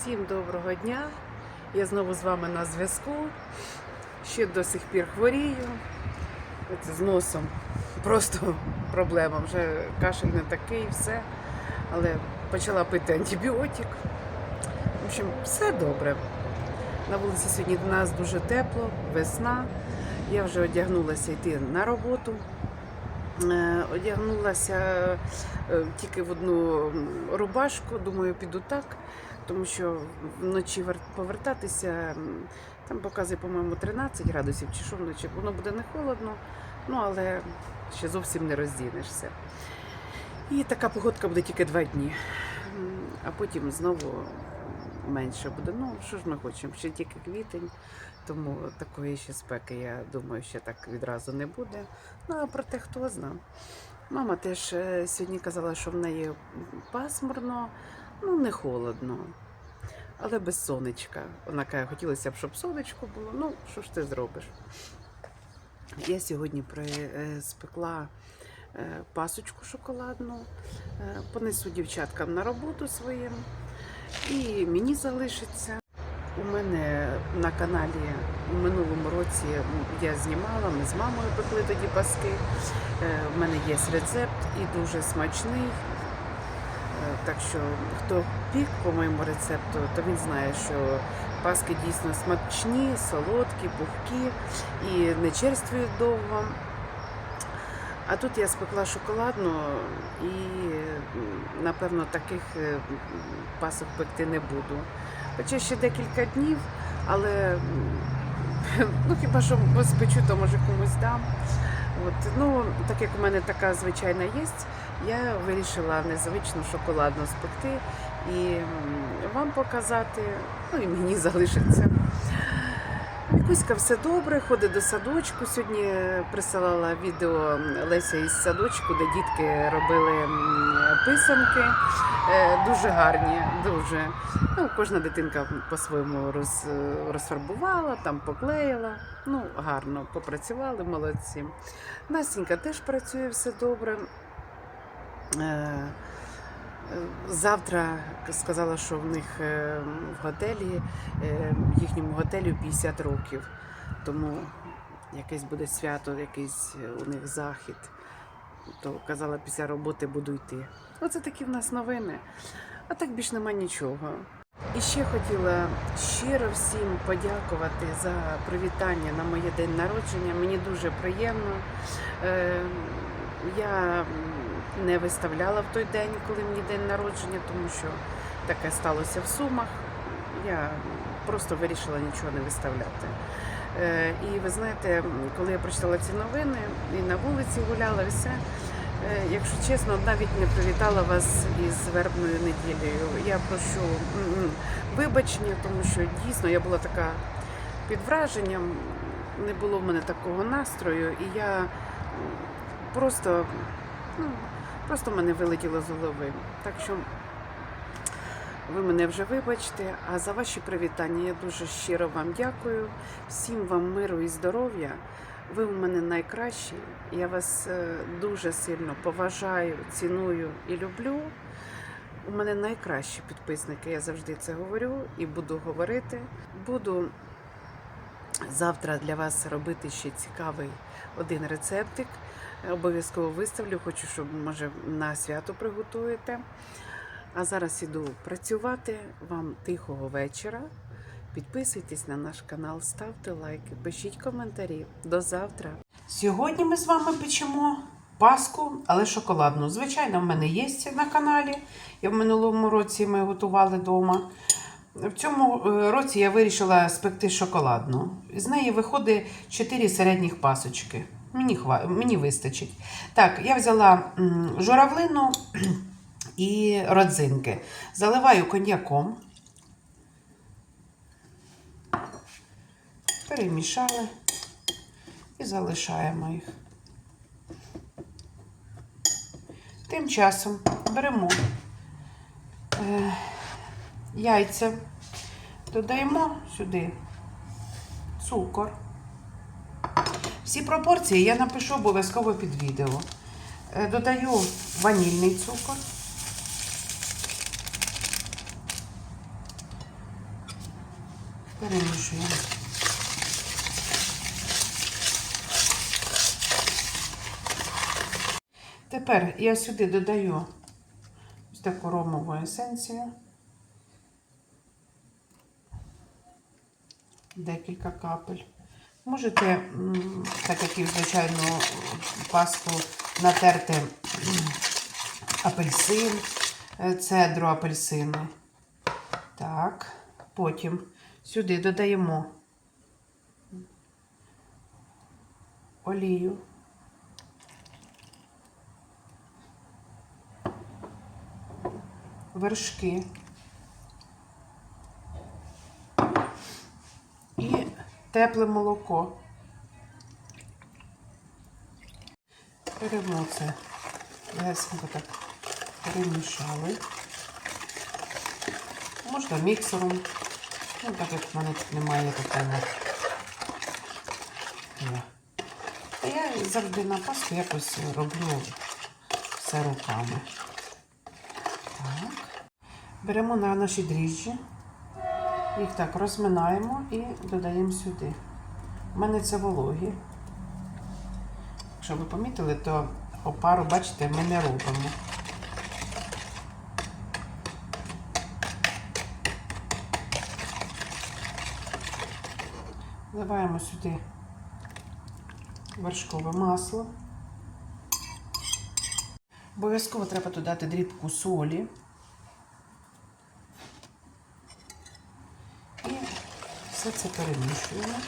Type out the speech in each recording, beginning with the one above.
Всім доброго дня. Я знову з вами на зв'язку. Ще до сих пір хворію. От з носом просто проблема. Вже кашель не такий, все. Але почала пити антибіотик. В общем, все добре. На вулиці сьогодні у нас дуже тепло, весна. Я вже одягнулася йти на роботу. Е, Одягнулася е, тільки в одну рубашку, думаю, піду так, тому що вночі повертатися, там показує, по-моєму, 13 градусів чи що вночі, воно буде не холодно, ну але ще зовсім не роздінешся. І така погодка буде тільки два дні, а потім знову менше буде. Ну, що ж ми хочемо? Ще тільки квітень, тому такої ще спеки, я думаю, ще так відразу не буде. Ну, а проте хто зна. Мама теж е, сьогодні казала, що в неї пасмурно, ну не холодно, але без сонечка. Вона каже, хотілося б, щоб сонечко було. Ну, що ж ти зробиш? Я сьогодні е, спекла е, пасочку шоколадну, е, понесу дівчаткам на роботу своїм, і мені залишиться. У мене на каналі у минулому році я знімала, ми з мамою пекли тоді паски. У мене є рецепт і дуже смачний. Е, Так що хто пік по моєму рецепту, то він знає, що паски дійсно смачні, солодкі, пухкі і не черствують довго. А тут я спекла шоколадну і напевно таких е, пасок пекти не буду. Хоча ще декілька днів, але ну хіба що спечу, то може комусь дам. От, ну, так як у мене така звичайна є, я вирішила незвично шоколадну спекти і вам показати, ну і мені залишиться. Вікуська все добре, ходить до садочку. Сьогодні присилала відео Леся із садочку, де дітки робили писанки. Е, Дуже гарні, дуже. Ну, кожна дитинка по-своєму роз, розфарбувала, там поклеїла. Ну, гарно попрацювали, молодці. Настенька теж працює все добре. Завтра сказала, що в них е, в готелі, е, їхньому готелю 50 років. Тому якесь буде свято, якийсь е, у них захід. То казала, після роботи буду йти. Оце такі в нас новини. А так більш нема нічого. І ще хотіла щиро всім подякувати за привітання на моє день народження. Мені дуже приємно. Я не виставляла в той день, коли мені день народження, тому що таке сталося в Сумах. Я просто вирішила нічого не виставляти. Е, І ви знаєте, коли я прочитала ці новини і на вулиці гуляла, і все. Е, Якщо чесно, навіть не привітала вас із вербною неділею. Я прошу вибачення, тому що дійсно я була така під враженням, не було в мене такого настрою, і я просто, ну, просто мене вилетіло з голови. Так що ви мене вже вибачте, а за ваші привітання я дуже щиро вам дякую. Всім вам миру і здоров'я. Ви у мене найкращі. Я вас е, дуже сильно поважаю, ціную і люблю. У мене найкращі підписники, я завжди це говорю і буду говорити. Буду завтра для вас робити ще цікавий один рецептик. Обов'язково виставлю, хочу, щоб може на свято приготуєте. А зараз іду працювати. Вам тихого вечора. Підписуйтесь на наш канал, ставте лайки, пишіть коментарі. До завтра. Сьогодні ми з вами печемо паску, але шоколадну. Звичайно, в мене є на каналі. Я в минулому році ми готували вдома. В цьому е, році я вирішила спекти шоколадну. З неї виходить 4 середніх пасочки. Мені, хва... Мені вистачить. Так, я взяла журавлину і родзинки. Заливаю коньяком. Перемішали і залишаємо їх. Тим часом беремо е, яйця, додаємо сюди цукор. Всі пропорції я напишу обов'язково під відео. Е, Додаю ванільний цукор. Перемішуємо. Тепер я сюди додаю ось таку ромову есенцію. Декілька капель. Можете, так як і в звичайну пасту, натерти апельсин, е, цедру апельсини. Так, потім сюди додаємо олію. Вершки. І тепле молоко. Беремо це, легенько так перемішали. Можна міксером. Ну, так як в мене тут немає такого. Я завжди на паску якось роблю все руками. Так. Беремо на наші дріжджі. Їх так розминаємо і додаємо сюди. У мене це вологі. Якщо ви помітили, то опару, бачите, ми не робимо. Вливаємо сюди вершкове масло. Обов'язково треба додати дрібку солі. І все це перемішуємо.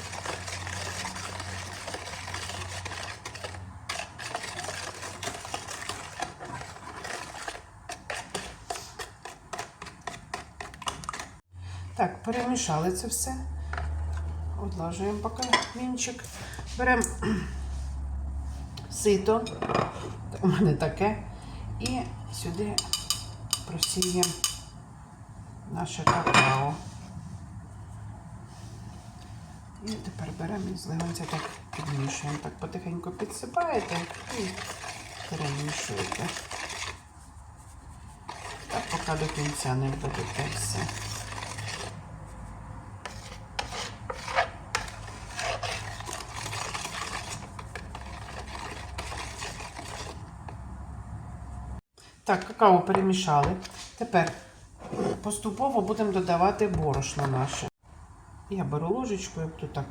Так, перемішали це все. Одлажуємо поки мінчик. Беремо сито, у мене таке, і сюди просіємо наше какао. І беремо і так підмішуємо. Так потихеньку підсипаєте і перемішуєте. Так поки до кінця не введете все. Так, какао перемішали. Тепер поступово будемо додавати борошно наше. Я беру ложечку і буду так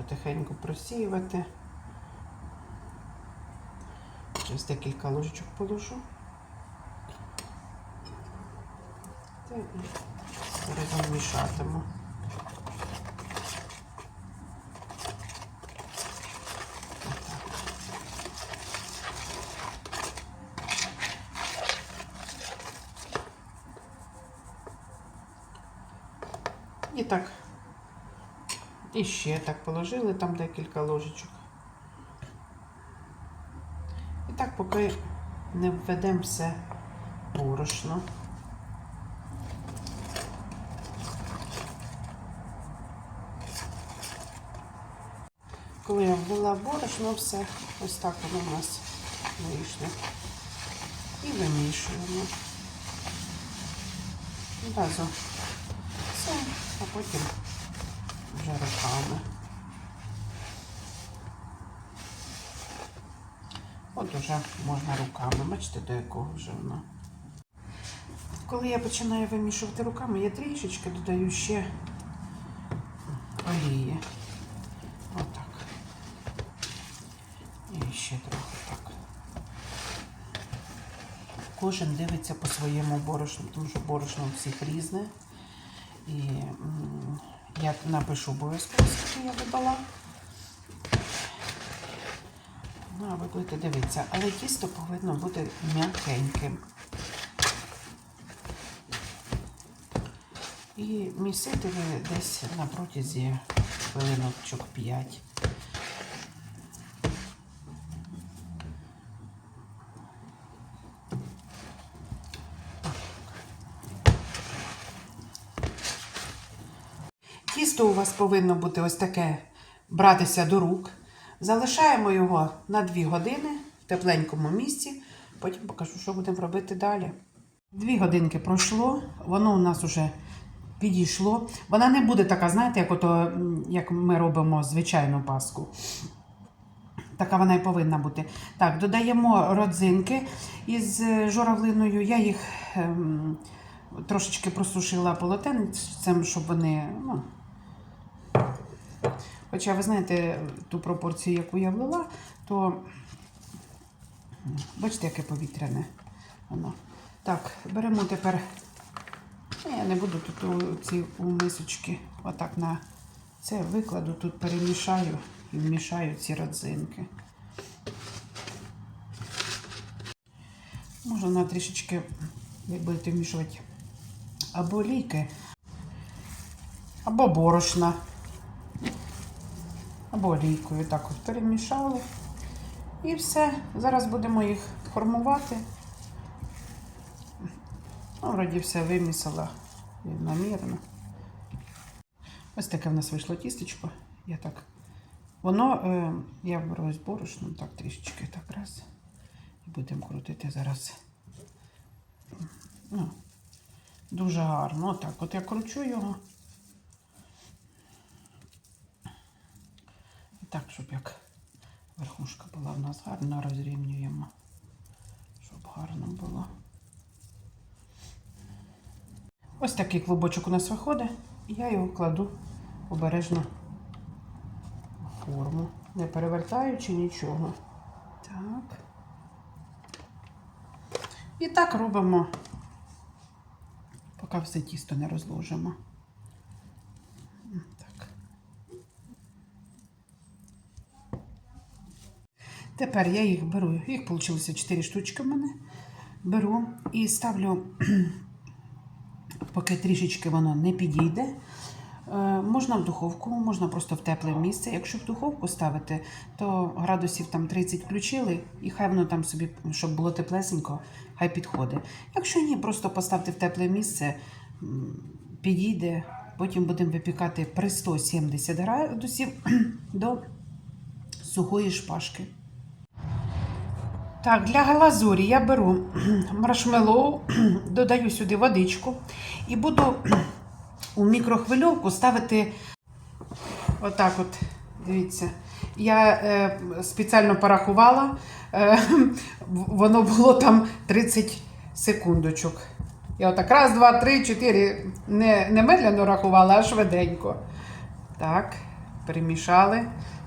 потихеньку просіювати. Через декілька ложечок положу. Та і разом мішатиму. І так. І ще так положили там декілька ложечок. І так, поки не введемо все борошно. Коли я ввела борошно, все, ось так воно у нас вийшло. І вимішуємо. Разом все, а потім вже руками. От уже можна руками, бачите, до якого вже воно. Коли я починаю вимішувати руками, я трішечки додаю ще олії. Отак. І ще трохи так. Кожен дивиться по своєму борошну, тому що борошно у всіх різне. І я напишу обов'язково, скільки я додала. Ну, а ви будете дивитися, але тісто повинно бути м'якеньким. І місити ви десь на протязі хвилиночок 5. Тісто у вас повинно бути ось таке братися до рук. Залишаємо його на 2 години в тепленькому місці. Потім покажу, що будемо робити далі. Дві годинки пройшло, воно у нас вже підійшло. Вона не буде така, знаєте, як, ото, як ми робимо звичайну паску. Така вона і повинна бути. Так, додаємо родзинки із е, журавлиною. Я їх ем, трошечки просушила полотенцем, щоб вони. Ну, хоча, ви знаєте, ту пропорцію, яку я влила, то бачите, яке повітряне воно. Так, беремо тепер. Ну, Я не буду тут ці мисочки. Отак на це викладу, тут перемішаю і вмішаю ці родзинки. Можна трішечки, як будете вмішувати, або олійки, або борошна, або олійкою. Так от перемішали. І все. Зараз будемо їх формувати. Ну, вроді все вимісила рівномірно. Ось таке в нас вийшло тістечко. Я так. Воно, е, я беру борошном, так трішечки так раз. І будемо крутити зараз. Ну, дуже гарно. Отак. От я кручу його. Так, щоб як верхушка була в нас гарна, розрівнюємо. Щоб гарно було. Ось такий клубочок у нас виходить. І я його кладу обережно в форму, не перевертаючи нічого. Так. І так робимо, поки все тісто не розложимо. Так. Тепер я їх беру. Їх вийшло 4 штучки в мене. Беру і ставлю поки трішечки воно не підійде. Е, Можна в духовку, можна просто в тепле місце. Якщо в духовку ставити, то градусів там 30 включили, і хай воно там собі, щоб було теплесенько, хай підходить. Якщо ні, просто поставте в тепле місце, підійде. Потім будемо випікати при 170 градусів до сухої шпажки. Так, для глазурі я беру маршмеллоу, додаю сюди водичку і буду у мікрохвильовку ставити отак от, дивіться. Я е, спеціально порахувала, е, воно було там 30 секундочок. Я отак раз, два, три, чотири. Не, не медляно рахувала, а швиденько. Так, перемішали.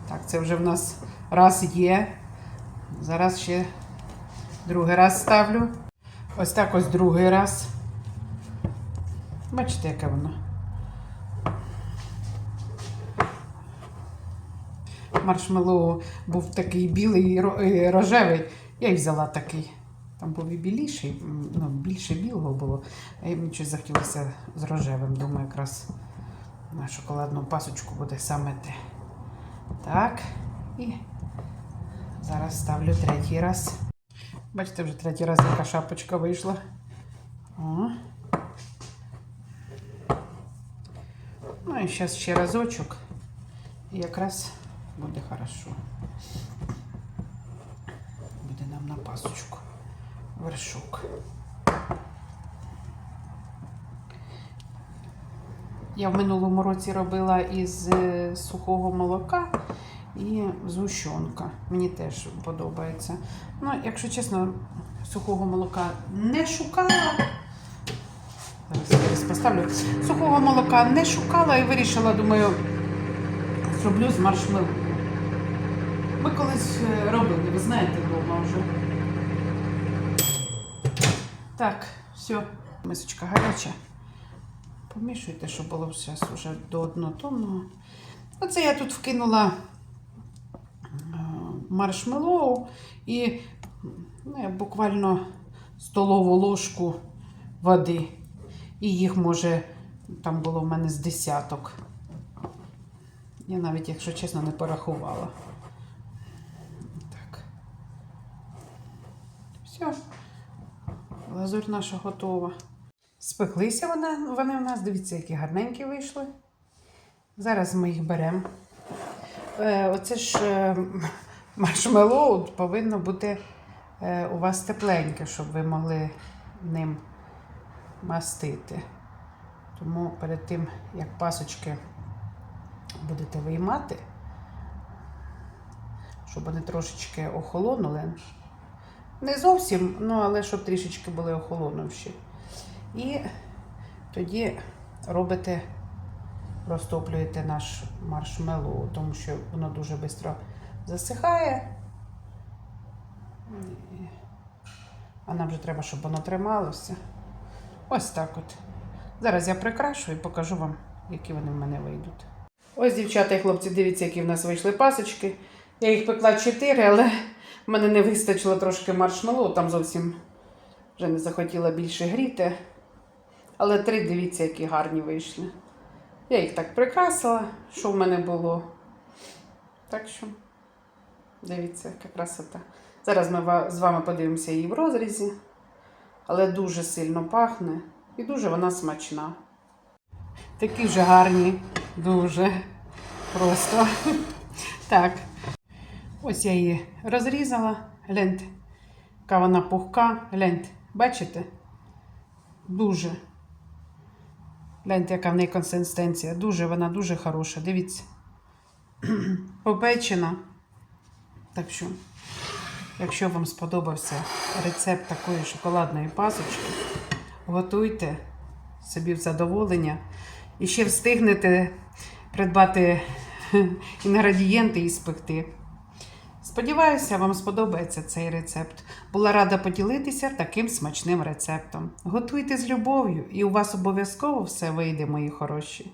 Так, це вже в нас раз є. Зараз ще другий раз ставлю. Ось так ось другий раз. Бачите, яке воно. Маршмеллоу був такий білий і рожевий. Я й взяла такий. Там був і біліший, ну, більше білого було. А мені щось захотілося з рожевим. Думаю, якраз на шоколадну пасочку буде саме те. Так. І зараз ставлю третій раз. Бачите, вже третій раз яка шапочка вийшла. О. Ну і зараз ще разочок. І якраз буде хорошо. Буде нам на пасочку. Вершок. Я в минулому році робила із е, сухого молока і згущенка. Мені теж подобається. Ну, якщо чесно, сухого молока не шукала. Зараз поставлю. Сухого молока не шукала і вирішила, думаю, зроблю з маршмеллоу. Ми колись е, робили, ви знаєте, вдома вже. Так, все, мисочка гаряча. Помішуйте, щоб було зараз вже до однотонного. Оце я тут вкинула маршмеллоу і ну, буквально столову ложку води. І їх може, там було в мене з десяток. Я навіть, якщо чесно, не порахувала. Так. Все. Лазурь наша готова. Спеклися вона, вони у нас, дивіться, які гарненькі вийшли. Зараз ми їх беремо. Е, оце ж е, маршмеллоу повинно бути е, у вас тепленьке, щоб ви могли ним мастити. Тому перед тим, як пасочки будете виймати, щоб вони трошечки охолонули. Не зовсім, ну але щоб трішечки були охолонувші. І тоді робите, розтоплюєте наш маршмеллоу, тому що воно дуже швидко засихає. А нам вже треба, щоб воно трималося. Ось так от. Зараз я прикрашу і покажу вам, які вони в мене вийдуть. Ось, дівчата і хлопці, дивіться, які в нас вийшли пасочки. Я їх пекла 4, але в мене не вистачило трошки маршмеллоу, там зовсім вже не захотіла більше гріти. Але три, дивіться, які гарні вийшли. Я їх так прикрасила, що в мене було. Так що, дивіться, яка красота. Зараз ми з вами подивимося її в розрізі, але дуже сильно пахне і дуже вона смачна. Такі вже гарні, дуже просто. Так. Ось я її розрізала. Гляньте, яка вона пухка. Гляньте, бачите? Дуже. Гляньте, яка в неї консистенція. Дуже вона дуже хороша. Дивіться. Попечена. Так що, якщо вам сподобався рецепт такої шоколадної пасочки, готуйте собі в задоволення і ще встигнете придбати інгредієнти і спекти. Сподіваюся, вам сподобається цей рецепт. Була рада поділитися таким смачним рецептом. Готуйте з любов'ю, і у вас обов'язково все вийде, мої хороші.